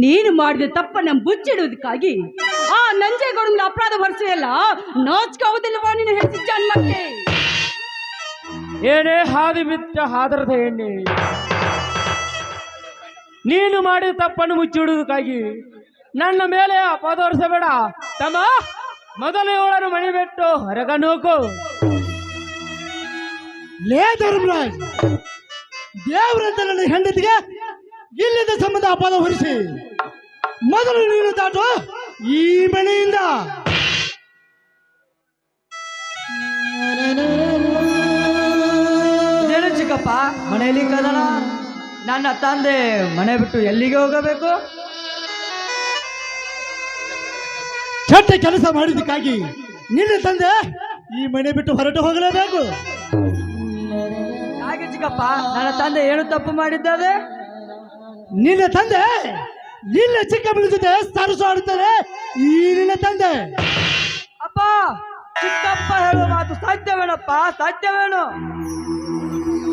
ನೀನು ಮಾಡಿದ ತಪ್ಪನ್ನ ಬುಚ್ಚಿಡುವುದಕ್ಕಾಗಿ ಆ ನಂಜೇಗೌಡನ ಅಪರಾಧ ಭರಿಸೆಯಲ್ಲ ನಾಚ್ಕೋದಿಲ್ವಾ ನೀನು ಹೆಸರು ಜನ್ಮಕ್ಕೆ? ಏನೇ ಹಾದಿ ಬಿಟ್ಟ ಹಾದರದ ಎಣ್ಣೆ ನೀನು ಮಾಡಿದ ತಪ್ಪನ್ನು ಮುಚ್ಚಿಡುವುದಕ್ಕಾಗಿ ನನ್ನ ಮೇಲೆ ಹೊರಿಸಬೇಡ. ತಮ್ಮ ಮೊದಲು ಇವಳನ್ನು ಮಣಿ ಬಿಟ್ಟು ಹೊರಗ ನೋಕು ಲೇ ಧರ್ಮರಾಜ್ ದೇವರಂತ ನನ್ನ ಹೆಂಡತಿಗೆ ಇಲ್ಲದ ಸಂಬಂಧ ಅಪಾದ ಹೊರಿಸಿ. ಮೊದಲು ನೀನು ದಾಟು ಈ ಮನೆಯಿಂದ. ಏನು ಚಿಕ್ಕಪ್ಪ? ಮನೆಯಲ್ಲಿ ಕದನ? ನನ್ನ ತಂದೆ ಮನೆ ಬಿಟ್ಟು ಎಲ್ಲಿಗೆ ಹೋಗಬೇಕು? ಕೆಟ್ಟ ಕೆಲಸ ಮಾಡಿದ್ದಕ್ಕಾಗಿ ನಿನ್ನ ತಂದೆ ಈ ಮನೆ ಬಿಟ್ಟು ಹೊರಟು ಹೋಗಲೇಬೇಕು. ಹಾಗೆ ಚಿಕ್ಕಪ್ಪ ನನ್ನ ತಂದೆ ಏನು ತಪ್ಪು ಮಾಡಿದ್ದಾರೆ? ನಿನ್ನ ತಂದೆ ನಿನ್ನ ಚಿಕ್ಕ ಜೊತೆ ಸರಸು ಆಡುತ್ತಾರೆ ಈ ನಿನ್ನ ತಂದೆ. ಅಪ್ಪ ಚಿಕ್ಕಪ್ಪ ಹೇಳುವ ಮಾತು ಸಾಧ್ಯವೇನಪ್ಪ? ಸಾಧ್ಯವೇನು?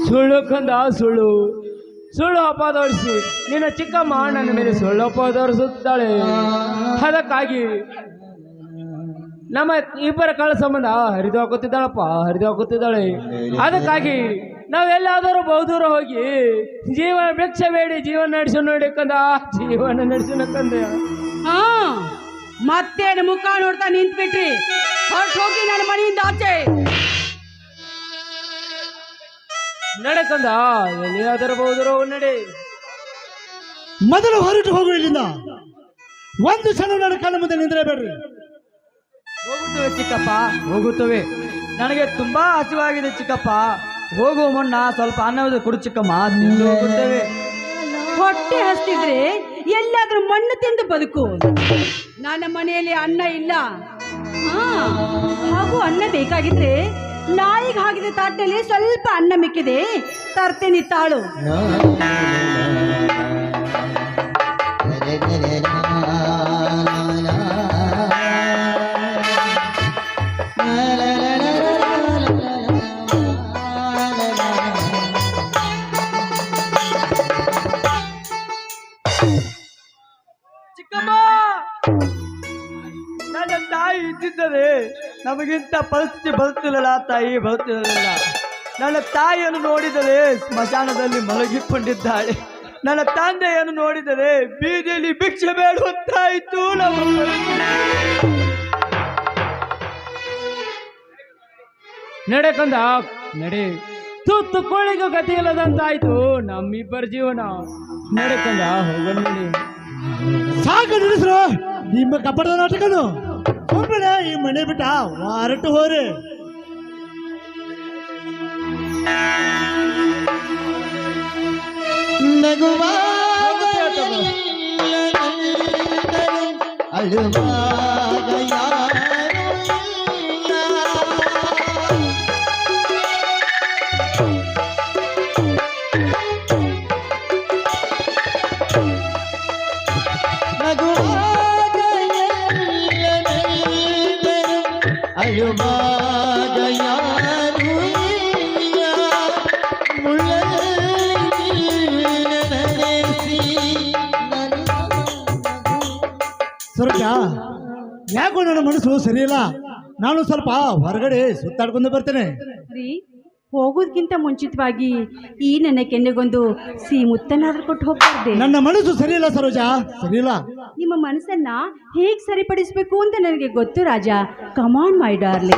ಸುಳ್ಳು ಕಂದ ಸುಳ್ಳು. ಸುಳ್ಳು ಅಪ್ಪ ಹೊರಿಸಿ ನಿನ್ನ ಚಿಕ್ಕಮ್ಮ ನನ್ನ ಮೇಲೆ ಸುಳ್ಳು ಅಪವಾದ ಹೊರಿಸುತ್ತಾಳೆ ಅದಕ್ಕಾಗಿ ನಮ್ಮ ಇಬ್ಬರ ಕಳ ಸಂಬಂಧ ಹರಿದು ಹಾಕುತ್ತಿದ್ದಾಳಪ್ಪ ಹರಿದು ಹಾಕುತ್ತಿದ್ದಾಳೆ ಅದಕ್ಕಾಗಿ ನಾವೆಲ್ಲಾದರೂ ಬಹುದೂರ ಹೋಗಿ ಜೀವನ ಭಿಕ್ಷ ಬೇಡಿ ಜೀವನ ನಡೆಸು ನೋಡಿ ಕಂದ. ಜೀವನ ನಡೆಸಿನ ಕಂದ ಹಾ ಮತ್ತೇನು ಮುಖ ನೋಡ್ತಾ ನಿಂತ್ಬಿಟ್ರಿ? ಹೊರಟು ಹೋಗಿ ನನ್ನ ಮನೆಯಿಂದ ಆಚೆ. ನಡೆ ಕಂದ ಎಲ್ಲಿಯಾದರೂ ಬಹುದೂರ ಹೋಗಿ ನಡಿ. ಮೊದಲು ಹೊರಟು ಹೋಗು ಇಲ್ಲಿಂದ. ಒಂದು ಸಲ ನನ್ನ ಕಣ್ಣ ಮುಂದೆ ನಿಂದಿರಬೇಡ್ರಿ ಹೋಗುತ್ತವೆ ಚಿಕ್ಕಪ್ಪ ಹೋಗುತ್ತವೆ. ನನಗೆ ತುಂಬಾ ಹಸಿವಾಗಿದೆ ಚಿಕ್ಕಪ್ಪ. ಹೋಗುವ ಮುನ್ನ ಸ್ವಲ್ಪ ಅನ್ನೋದು ಕುಡಿಚಿಕ್ಕ ಚಿಕ್ಕಮ್ಮ ತಿಂದು ಹೋಗುತ್ತೇವೆ. ಹೊಟ್ಟೆ ಹಸ್ತಿದ್ರೆ ಎಲ್ಲಾದ್ರೂ ಮಣ್ಣು ತಿಂದು ಬದುಕು. ನನ್ನ ಮನೆಯಲ್ಲಿ ಅನ್ನ ಇಲ್ಲ. ಹಾ ಹಾಗೂ ಅನ್ನ ಬೇಕಾಗಿದ್ರೆ ನಾಯಿಗೆ ಹಾಕಿದ ತಾಟಲ್ಲಿ ಸ್ವಲ್ಪ ಅನ್ನ ಮಿಕ್ಕಿದೆ. ತರ್ತೇನೆ ತಾಳು. ನಮಗಿಂತ ಪರಿಸ್ಥಿತಿ ಬರುತ್ತಿರಲಿಲ್ಲ ತಾಯಿ ಬರುತ್ತಿರಲಿಲ್ಲ ನನ್ನ ತಾಯಿಯನ್ನು ನೋಡಿದರೆ ಸ್ಮಶಾನದಲ್ಲಿ ಮಲಗಿಕೊಂಡಿದ್ದಾಳೆ. ನನ್ನ ತಂದೆಯನ್ನು ನೋಡಿದರೆ ಬೀದಿಯಲ್ಲಿ ಭಿಕ್ಷೆ ಬೇಡುವಂತಾಯಿತು ನಮ್ಮ ನಡೆಕಂದ ನಡೆ ತುತ್ತು ಕೋಳಿಗೂ ಗತಿ ಇಲ್ಲದಂತಾಯ್ತು ನಮ್ಮಿಬ್ಬರ ಜೀವನ. ನಡೆ ಕಂದ ಹೋಗೋಣ ನಡಿ. ಸಾಕು ನಿಲ್ಲಿಸ್ರು. ನಿಮ್ಮ ಕಬ್ಬಡದ ನಾಟಕನು. ಸುಮ್ಮನೆ ಈ ಮನೆ ಬಿಟ್ಟ ಹೊರಟು ಹೋರಿ. ಸ್ವರ್ಗ ಯಾಕೋ ನನ್ನ ಮನಸ್ಸು ಸರಿಯಿಲ್ಲ? ನಾನು ಸ್ವಲ್ಪ ಹೊರಗಡೆ ಸುತ್ತಾಡ್ಕೊಂಡು ಬರ್ತೇನೆ. ರೀ ಹೋಗೋದ್ಕಿಂತ ಮುಂಚಿತವಾಗಿ ಈ ನನ್ನ ಕೆನ್ನೆಗೊಂದು ಸಿ ಮುತ್ತನಾದ್ರೂ ಕೊಟ್ಟು ಹೋಗ್ಬಾರ್ದೆ. ನನ್ನ ಮನಸ್ಸು ಸರಿಯಿಲ್ಲ ಸರೋಜ. ಸರಿಯಿಲ್ಲ. ನಿಮ್ಮ ಮನಸ್ಸನ್ನ ಹೇಗ್ ಸರಿಪಡಿಸ್ಬೇಕು ಅಂತ ನನಗೆ ಗೊತ್ತು ರಾಜ. ಕಮಾನ್ ಮೈ ಡಾರ್ಲಿ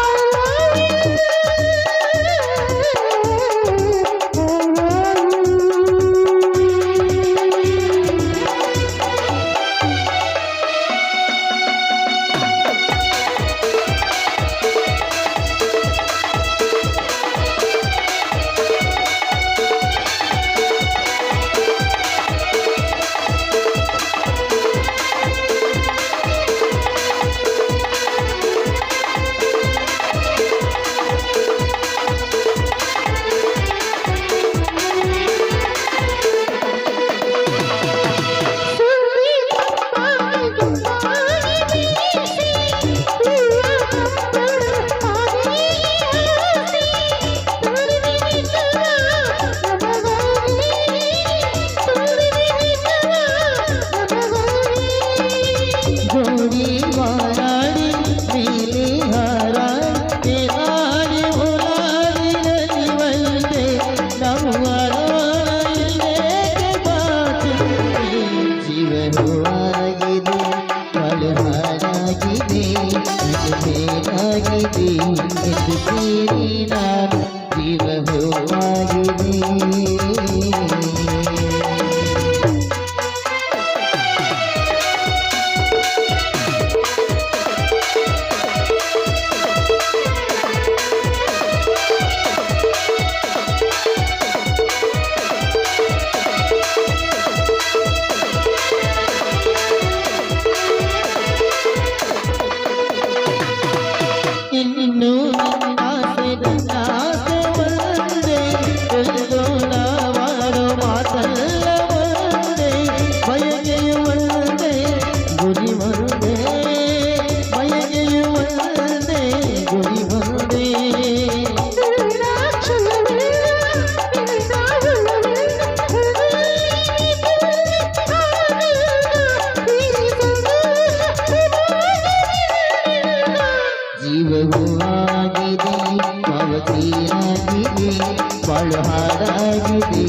ಬೇರಾಗಿದೆ ಇದು ಸೇರಿ ನಾನು ಜೀವನವಾಗಿದೆ ಇನ್ನು शिव गुआगिरी भवतीरागिरी पढ़ारागिरी